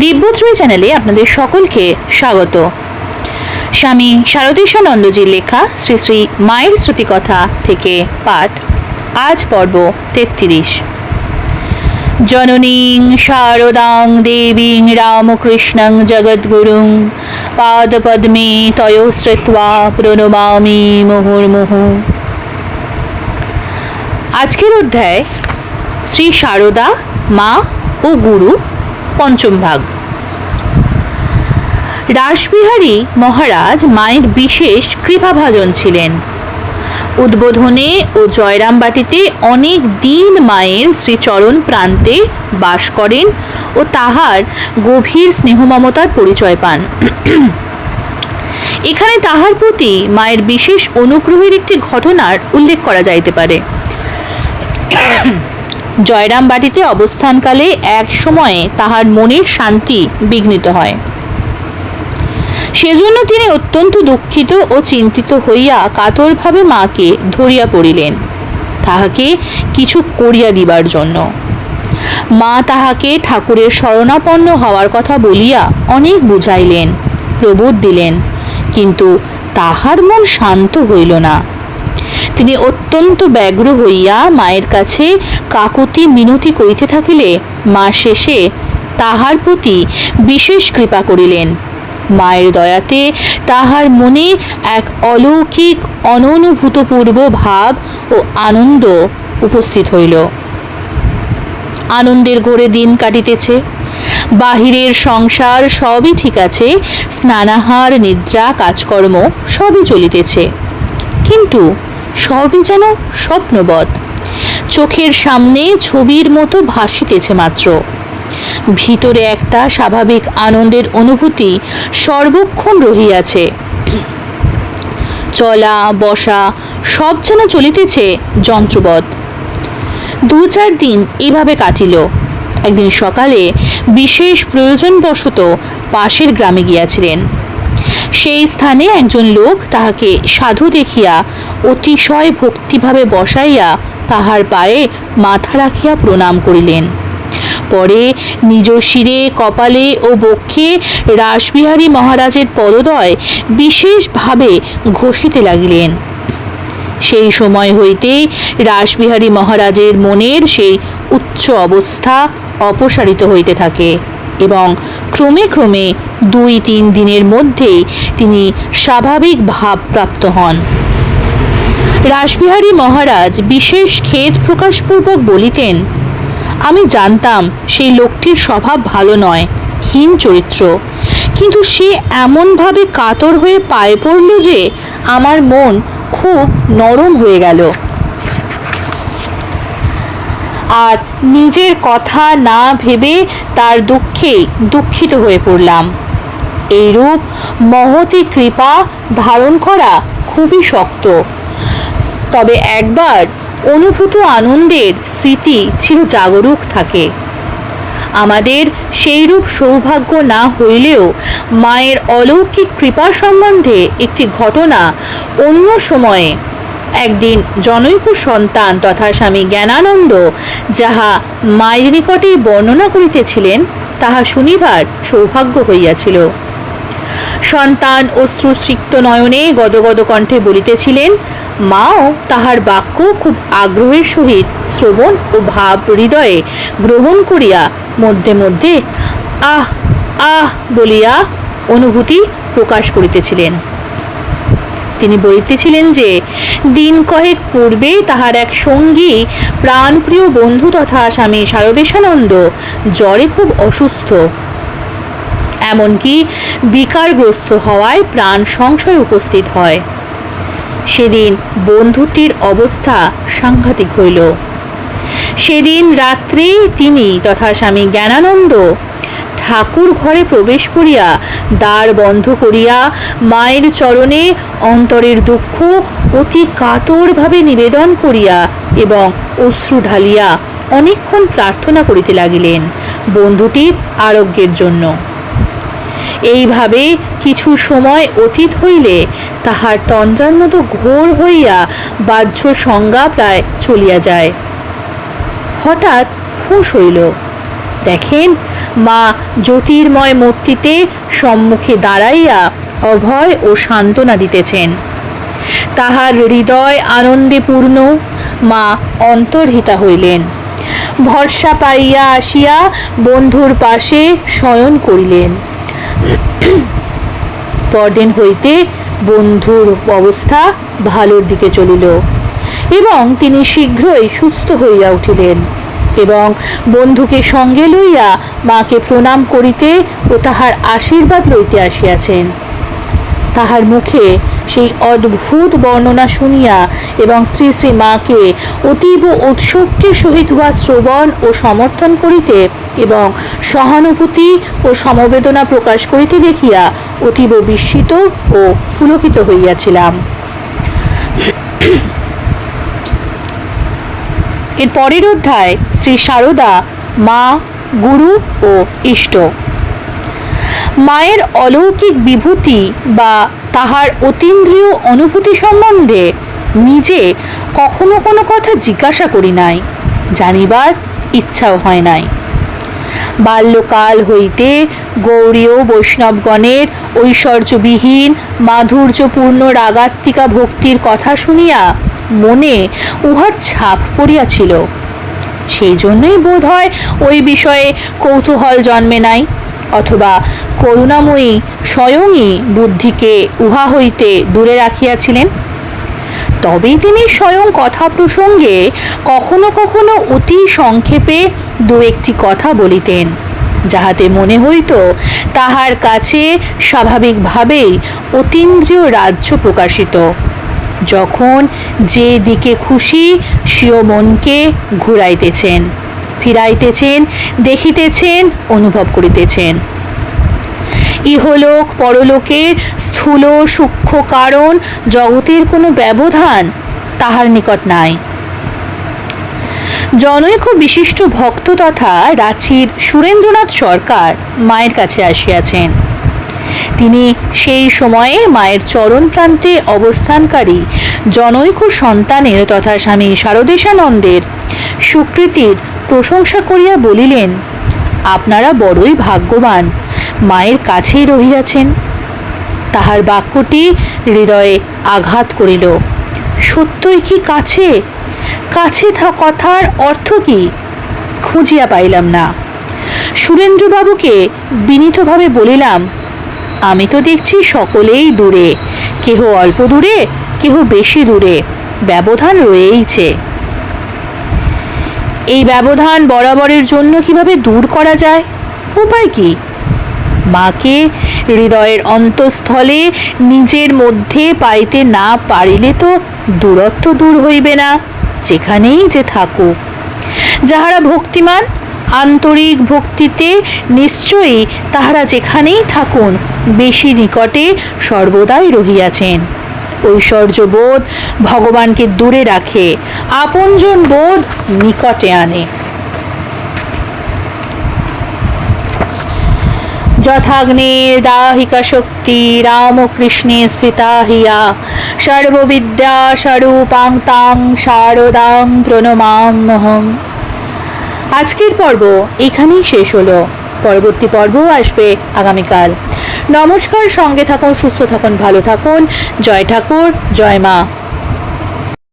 দিব্যত্রয় চ্যানেলে আপনাদের সকলকে স্বাগত। স্বামী শারদেশানন্দজির লেখা শ্রী শ্রী মায়ের শ্রুতিকথা থেকে পাঠ আজ পর্ব তেত্রিশ। জননীং শারদাং দেবীং রামকৃষ্ণং জগদ্গুরুং পাদপদ্মে তয় শ্রুত্বা প্রণমামি মুহুর্মুহু। আজকের অধ্যায় শ্রী শারদা, মা ও গুরু পঞ্চম ভাগ। রাসবিহারী মহারাজ মায়ের বিশেষ কৃপাভাজন ছিলেন। উদ্বোধনে ও জয়রামবাটিতে অনেক দিন মায়ের শ্রীচরণ প্রান্তে বাস করেন ও তাহার গভীর স্নেহমমতার পরিচয় পান। এখানে তাহার প্রতি মায়ের বিশেষ অনুগ্রহের একটি ঘটনার উল্লেখ করা যাইতে পারে। জয়রামবাটিতে অবস্থানকালে এক সময়ে তাহার মনের শান্তি বিঘ্নিত হয়। সেজন্য তিনি অত্যন্ত দুঃখিত ও চিন্তিত হইয়া কাতরভাবে মাকে ধরিয়া পড়িলেন। তাহাকে কিছু করিয়া দিবার জন্য। মা তাহাকে ঠাকুরের শরণাপন্ন হওয়ার কথা বলিয়া অনেক বুঝাইলেন, প্রবোধ দিলেন, কিন্তু তাহার মন শান্ত হইল না। তিনি অত্যন্ত ব্যগ্র হইয়া মায়ের কাছে কাকতি মিনতি করিতে থাকিলে, মা শেষে তাহার প্রতি বিশেষ কৃপা করিলেন। মায়ের দয়াতে তাহার মনে এক অলৌকিক, অননুভূতপূর্ব ভাব ও আনন্দ উপস্থিত হইল। আনন্দের ঘোরে দিন কাটিতেছে। বাহিরের সংসার সবই ঠিক আছে, স্নানাহার, নিদ্রা, কাজকর্ম সবই চলিতেছে। কিন্তু সবই যেন স্বপ্নবৎ চোখের সামনে ছবির মতো ভাসিতেছে মাত্র। ভিতরে একটা স্বাভাবিক আনন্দের অনুভূতি সর্বক্ষণ রহিয়াছে। চলা, বসা, সব যেন চলিতেছে যন্ত্রবৎ দু চার দিন এভাবে কাটিল। একদিন সকালে বিশেষ প্রয়োজনবশত পাশের গ্রামে গিয়াছিলেন। সেই স্থানে একজন লোক তাহাকে সাধু দেখিয়া অতিশয় ভক্তিভাবে বসাইয়া তাহার পায়ে মাথা রাখিয়া প্রণাম করিলেন। পরে নিজ শিরে, কপালে ও বক্ষে রাসবিহারী মহারাজের পদদয় বিশেষভাবে ঘষিতে লাগিলেন। সেই সময় হইতে রাসবিহারী মহারাজের মনের সেই উচ্চ অবস্থা অপসারিত হইতে থাকে এবং ক্রমে ক্রমে দুই তিন দিনের মধ্যেই তিনি স্বাভাবিক ভাবপ্রাপ্ত হন। রাসবিহারী মহারাজ বিশেষ খেদ প্রকাশপূর্বক বলিতেন, আমি জানতাম সেই লোকটির স্বভাব ভালো নয়, হীন চরিত্র। কিন্তু সে এমনভাবে কাতর হয়ে পায়ে পড়ল যে আমার মন খুব নরম হয়ে গেল। আর নিজের কথা না ভেবে তার দুঃখে দুঃখিত হয়ে পড়লাম। এইরূপ মহতি কৃপা ধারণ করা খুবই শক্ত। তবে একবার অনুভূত আনন্দের স্মৃতি চির জাগরুক থাকে। আমাদের সেইরূপ সৌভাগ্য না হইলেও মায়ের অলৌকিক কৃপা সম্বন্ধে একটি ঘটনা অন্য সময়ে একদিন জনৈক সন্তান তথা স্বামী জ্ঞানানন্দ যাহা মায়ের নিকটেই বর্ণনা করিতেছিলেন, তাহা শুনিবার সৌভাগ্য হইয়াছিল। সন্তান অশ্রুসিক্ত নয়নে গদগদ কণ্ঠে বলিতেছিলেন, মাও, তাহার বাক্য খুব আগ্রহের সহিত শ্রবণ ও ভাব হৃদয়ে গ্রহণ করিয়া মধ্যে মধ্যে আহ আহ বলিয়া অনুভূতি প্রকাশ করিতেছিলেন। তিনি বলিতেছিলেন যে, দিন কয়েক পূর্বে তাহার এক সঙ্গী, প্রাণপ্রিয় বন্ধু তথা স্বামী শারদেশানন্দ জ্বরে খুব অসুস্থ। এমনকি বিকারগ্রস্ত হওয়ায় প্রাণ সংশয় উপস্থিত হয়। সেদিন বন্ধুটির অবস্থা সাংঘাতিক হইল। সেদিন রাত্রে তিনি তথা স্বামী জ্ঞানানন্দ ঠাকুর ঘরে প্রবেশ করিয়া দ্বার বন্ধ করিয়া মায়ের চরণে অন্তরের দুঃখ অতি কাতরভাবে নিবেদন করিয়া এবং অশ্রু ঢালিয়া অনেকক্ষণ প্রার্থনা করিতে লাগিলেন বন্ধুটির আরোগ্যের জন্য। এইভাবে কিছু সময় অতীত হইলে তাহার তন্দ্রার মতো ঘোর হইয়া বাহ্য সংজ্ঞা প্রায় চলিয়া যায়। হঠাৎ হুঁশ হইল দেখেন, মা জ্যোতির্ময় মূর্তিতে সম্মুখে দাঁড়াইয়া অভয় ও সান্ত্বনা দিতেছেন। তাহার হৃদয় আনন্দে পূর্ণ, মা অন্তর্হিতা হইলেন। ভরসা পাইয়া আসিয়া বন্ধুর পাশে শয়ন করিলেন। পরদিন হইতে বন্ধুর অবস্থা ভালোর দিকে চলিল এবং তিনি শীঘ্রই সুস্থ হইয়া উঠিলেন। এবং বন্ধুকে সঙ্গে লইয়া মাকে প্রণাম করিতে ও তাহার আশীর্বাদ লইতে আসিয়াছেন। তাহার মুখে সেই অদ্ভুত বর্ণনা শুনিয়া এবং শ্রী শ্রী মাকে অতীব ঔৎসুক্যের সহিত উহা শ্রবণ ও সমর্থন করিতে এবং সহানুভূতি ও সমবেদনা প্রকাশ করিতে দেখিয়া অতীব বিস্মিত ও পুলকিত হইয়াছিলাম। এর পরের অধ্যায় শ্রী সারদা, মা, গুরু ও ইষ্ট। মায়ের অলৌকিক বিভূতি বা তাহার অতীন্দ্রিয় অনুভূতি সম্বন্ধে নিজে কখনো কোনো কথা জিজ্ঞাসা করি নাই, জানিবার ইচ্ছাও হয় নাই। বাল্যকাল হইতে গৌরীয় বৈষ্ণবগণের ঐশ্বর্যবিহীন, মাধুর্যপূর্ণ রাগাত্মিকা ভক্তির কথা শুনিয়া মনে উহার ছাপ পড়িয়াছিল। সেই জন্যই বোধ হয় ওই বিষয়ে কৌতূহল জন্মে নাই, অথবা করুণাময়ী স্বয়ংই বুদ্ধিকে উহা হইতে দূরে রাখিয়াছিলেন। তবেই তিনি স্বয়ং কথা প্রসঙ্গে কখনো কখনো অতি সংক্ষেপে দু একটি কথা বলিতেন, যাহাতে মনে হইত তাহার কাছে স্বাভাবিকভাবেই অতীন্দ্রিয় রাজ্য প্রকাশিত। যখন যে দিকে খুশি স্বীয় মনকে ঘুরাইতেছেন, ফিরাইতেছেন, দেখিতেছেন, অনুভব করিতেছেন। ইহলোক পরলোকের স্থূল সূক্ষ্ম কারণ জগতের কোনো ব্যবধান তাহার নিকট নাই। জনৈক বিশিষ্ট ভক্ত তথা রাঁচির সুরেন্দ্রনাথ সরকার মায়ের কাছে আসিয়াছেন। তিনি সেই সময়ে মায়ের চরণ প্রান্তে অবস্থানকারী, জনৈক সন্তানের তথা স্বামী শারদেশানন্দের সুকৃতির প্রশংসা করিয়া বলিলেন, আপনারা বড়ই ভাগ্যবান, মায়ের কাছেই রহিয়াছেন। তাহার বাক্যটি হৃদয়ে আঘাত করিল। সত্যই কি কাছে? কাছে কথার অর্থ কি? খুঁজিয়া পাইলাম না। সুরেন্দ্রবাবুকে বিনীতভাবে বলিলাম আমি তো দেখছি সকলেই দূরে। কেহ অল্প দূরে, কেহ বেশি দূরে। ব্যবধান রয়েইছে। এই ব্যবধান বরাবরের জন্য কীভাবে দূর করা যায়? উপায় কি? মাকে হৃদয়ের অন্তঃস্থলে নিজের মধ্যে পাইতে না পারিলে তো দূরত্ব দূর হইবে না। যেখানেই যে থাকুক। যাহারা ভক্তিমান আন্তরিক ভক্তিতে নিশ্চয়ই তাহারা যেখানেই থাকুন, বেশি নিকটে সর্বদাই রহিয়াছেন। ঐশ্বর্যবোধ ভগবানকে দূরে রাখে, আপনজন বোধ নিকটে আনে। যথাগ্নের দাহিকা শক্তি রামকৃষ্ণে স্থিতা হিয়া, সর্ববিদ্যা স্বরূপাং তাং শারদাং প্রণমাম্যহম। আজকের পর্ব এখানেই শেষ হলো। পরবর্তী পর্ব আসবে আগামীকাল। নমস্কার, সঙ্গে থাকুন, সুস্থ থাকুন, ভালো থাকুন। জয় ঠাকুর, জয় মা।